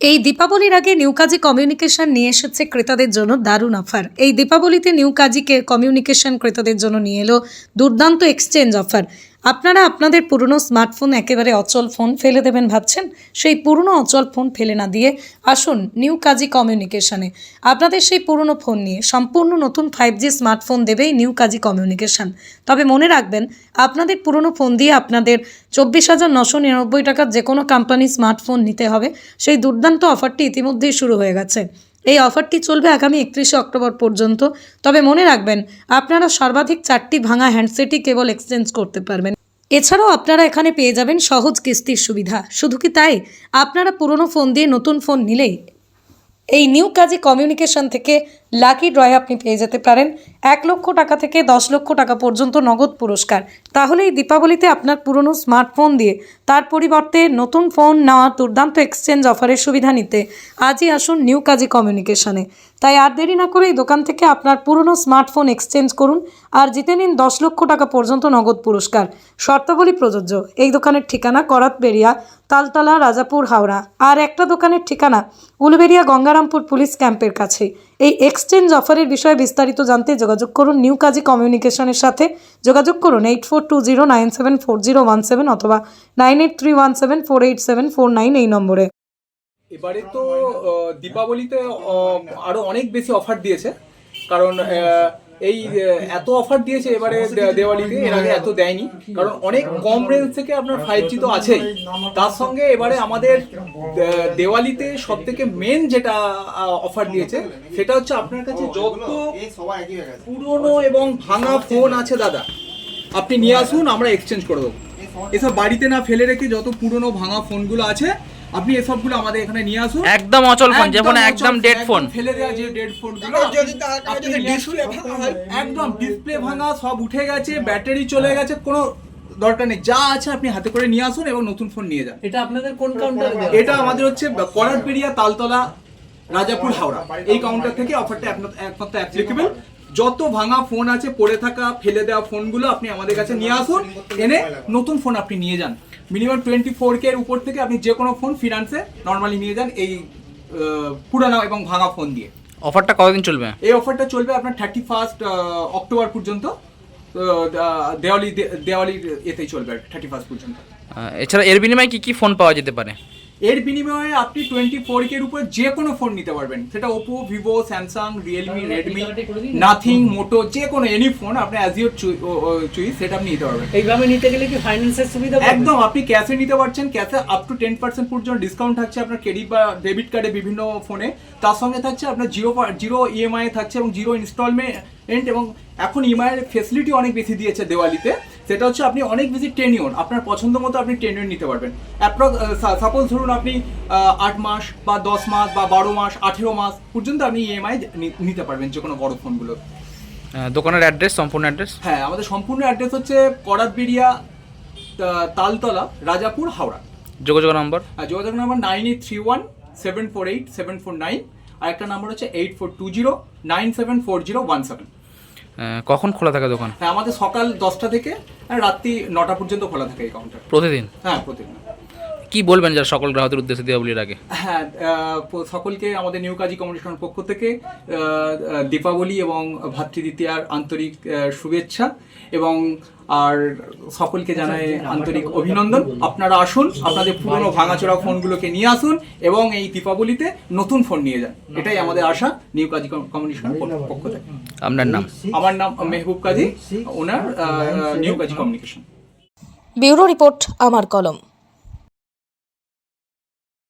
এই দীপাবলির আগে নিউকাজি কমিউনিকেশন নিয়ে এসেছে ক্রেতাদের জন্য দারুণ অফার। এই দীপাবলিতে নিউ কাজীকে কমিউনিকেশন ক্রেতাদের জন্য নিয়ে এলো দুর্দান্ত এক্সচেঞ্জ অফার। আপনারা আপনাদের পুরনো স্মার্টফোন একেবারে অচল ফোন ফেলে দেবেন ভাবছেন? সেই পুরনো অচল ফোন ফেলে না দিয়ে আসুন নিউ কাজী কমিউনিকেশনে আপনাদের সেই পুরনো ফোন নিয়ে সম্পূর্ণ নতুন ফাইভ জি স্মার্টফোন দেবেই নিউ কাজি কমিউনিকেশন তবে মনে রাখবেন, আপনাদের পুরনো ফোন দিয়ে আপনাদের চব্বিশ হাজার নশো নিরানব্বই টাকার যে কোনো কোম্পানি স্মার্টফোন নিতে হবে। সেই দুর্দান্ত অফারটি ইতিমধ্যেই শুরু হয়ে গেছে। এই অফারটি চলবে আগামী একত্রিশে অক্টোবর পর্যন্ত। তবে মনে রাখবেন, আপনারা সর্বাধিক চারটি ভাঙা হ্যান্ডসেটই কেবল এক্সচেঞ্জ করতে পারবেন। এছাড়াও আপনারা এখানে পেয়ে যাবেন সহজ কিস্তির সুবিধা। শুধু কি তাই? আপনারা পুরনো ফোন দিয়ে নতুন ফোন নিলেই। এই নিউ কাজে কমিউনিকেশন থেকে লাকি ড্রয়ে আপনি পেয়ে যেতে পারেন এক লক্ষ টাকা থেকে দশ লক্ষ টাকা পর্যন্ত নগদ পুরস্কার। তাহলে এই দীপাবলিতে আপনার পুরনো স্মার্টফোন দিয়ে তার পরিবর্তে নতুন ফোন নেওয়া দুর্দান্ত এক্সচেঞ্জ অফারের সুবিধা নিতে আজই আসুন নিউ কাজী কমিউনিকেশনে তাই আর দেরি না করে এই দোকান থেকে আপনার পুরনো স্মার্টফোন এক্সচেঞ্জ করুন আর জিতে নিন দশ লক্ষ টাকা পর্যন্ত নগদ পুরস্কার। শর্তাবলী প্রযোজ্য। এই দোকানের ঠিকানা করাতবেড়িয়া, তালতলা, রাজাপুর, হাওড়া। আর একটা দোকানের ঠিকানা উলবেড়িয়া গঙ্গারামপুর পুলিশ ক্যাম্পের কাছে। এই এক্সচেঞ্জ অফারের বিষয়ে বিস্তারিত জানতে যোগাযোগ করুন নিউ কাজী কমিউনিকেশনের সাথে। যোগাযোগ করুন eight four two zero nine seven four zero one seven অথবা nine eight three one seven four eight seven four nine এই নম্বরে। এবারে তো দীপাবলিতে আরও অনেক বেশি অফার দিয়েছে। কারণ এই এত অফার দিয়েছে এবারে দেওয়ালিতে, এর আগে এত দেয়নি। কারণ অনেক কম রেঞ্জ থেকে আপনার ফাইভ জি তো আছেই। তার সঙ্গে এবারে আমাদের দেওয়ালিতে সব থেকে মেন যেটা অফার দিয়েছে, সেটা হচ্ছে আপনার কাছে যত পুরনো এবং ভাঙা ফোন আছে দাদা, আপনি নিয়ে আসুন, আমরা এক্সচেঞ্জ করে দেবো। এসব বাড়িতে না ফেলে রেখে যত পুরনো ভাঙা ফোনগুলো আছে আপনি এসবগুলো আমাদের এখানে নিয়ে আসুন। একদম অচল ফোন যে ফোন অচল, একদম ডেড ফোন ফেলে দেওয়া যে ডেড ফোনগুলো যদি যদি নিয়ে ভাঙা হয়? একদম ডিসপ্লে ভাঙা সব উঠে গেছে ব্যাটারি চলে গেছে কোনো দরকার নেই। যা আছে আপনি হাতে করে নিয়ে আসুন এবং নতুন ফোন নিয়ে যান। এটা আপনাদের কোন কাউন্টারে এটা আমাদের হচ্ছে করারপেরিয়া তালতলা রাজাপুর হাওড়া। এই কাউন্টার থেকে অফারটা একমাত্র একমাত্র অ্যাপ্লিকেবল যত ভাঙা ফোন আছে পড়ে থাকা ফেলে দেওয়া ফোনগুলো আপনি আমাদের কাছে নিয়ে আসুন। এনে নতুন ফোন আপনি নিয়ে যান। মিনিমাম টোয়েন্টি ফোর কে এর উপর থেকে আপনি যে কোনো ফোন ফিনান্সে নর্মালি নিয়ে যান এই পুরানো এবং ভাঙা ফোন দিয়ে। অফারটা কতদিন চলবে? এই অফারটা চলবে আপনার থার্টি ফার্স্ট অক্টোবর পর্যন্ত দেওয়ালি দেওয়ালির এতেই চলবে থার্টি ফার্স্ট পর্যন্ত। এছাড়া এর বিনিময়ে কী কী ফোন পাওয়া যেতে পারে? এর বিনিময়ে আপনি টোয়েন্টি ফোর কের উপর যে কোনো ফোন নিতে পারবেন। সেটা Oppo Vivo Samsung Realme Redmi Nothing Moto যে কোনো এনি ফোন আপনি অ্যাজ ইউর চুইস সেটা আপনি নিতে পারবেন। এই গ্রামে নিতে গেলে কি ফাইন্যান্সের সুবিধা একদম আপনি ক্যাশে নিতে পারছেন ক্যাশে আপ টু টেন পার্সেন্ট পর্যন্ত ডিসকাউন্ট থাকছে আপনার ক্রেডিট বা ডেবিট কার্ডে বিভিন্ন ফোনে তার সঙ্গে থাকছে আপনার জিরো জিরো ইএমআই থাকছে এবং জিরো ইনস্টলমেন্ট এবং এখন ইএমআই ফেসিলিটি অনেক বেশি দিয়েছে দেওয়ালিতে। সেটা হচ্ছে আপনি অনেক বেশি টেনিয়ন আপনার পছন্দ মতো আপনি টেনিয়ন নিতে পারবেন। অ্যাপ্রক্স সাপোজ ধরুন আপনি আট মাস বা দশ মাস বা বারো মাস আঠেরো মাস পর্যন্ত আপনি ইএমআই নিতে পারবেন যে কোনো বড় ফোনগুলো। দোকানের অ্যাড্রেস সম্পূর্ণ অ্যাড্রেস হ্যাঁ আমাদের সম্পূর্ণ অ্যাড্রেস হচ্ছে করাতবেড়িয়া তালতলা রাজাপুর হাওড়া। যোগাযোগ নম্বর? যোগাযোগ number nine eight three one seven four eight seven four nine আর একটা নাম্বার হচ্ছে eight four two zero nine seven four zero one seven কখন খোলা থাকে দোকান? হ্যাঁ আমাদের সকাল দশটা থেকে আর রাত্রি নটা পর্যন্ত খোলা থাকে এই কাউন্টার প্রতিদিন? হ্যাঁ প্রতিদিন। কি বলবেন যারা সকল গ্রাহকদের উদ্দেশ্যে দীপাবলির আগে? হ্যাঁ সকলকে আমাদের নিউ কাজী কমিউনিকেশন পক্ষ থেকে দীপাবলি এবং ভাতৃদ্বিতীয়ার আন্তরিক শুভেচ্ছা এবং আর সকলকে জানাই আন্তরিক অভিনন্দন। আপনারা আসুন আপনাদের পুরনো ভাঙাচোরা ফোনগুলোকে নিয়ে আসুন এবং এই দীপাবলিতে নতুন ফোন নিয়ে যান। এটাই আমাদের আশা নিউ কাজী কমিউনিকেশন পক্ষ থেকে। আপনার নাম। আমার নাম Mehboob Kazi owner uh, new Kazi communication bureau report আমার কলম।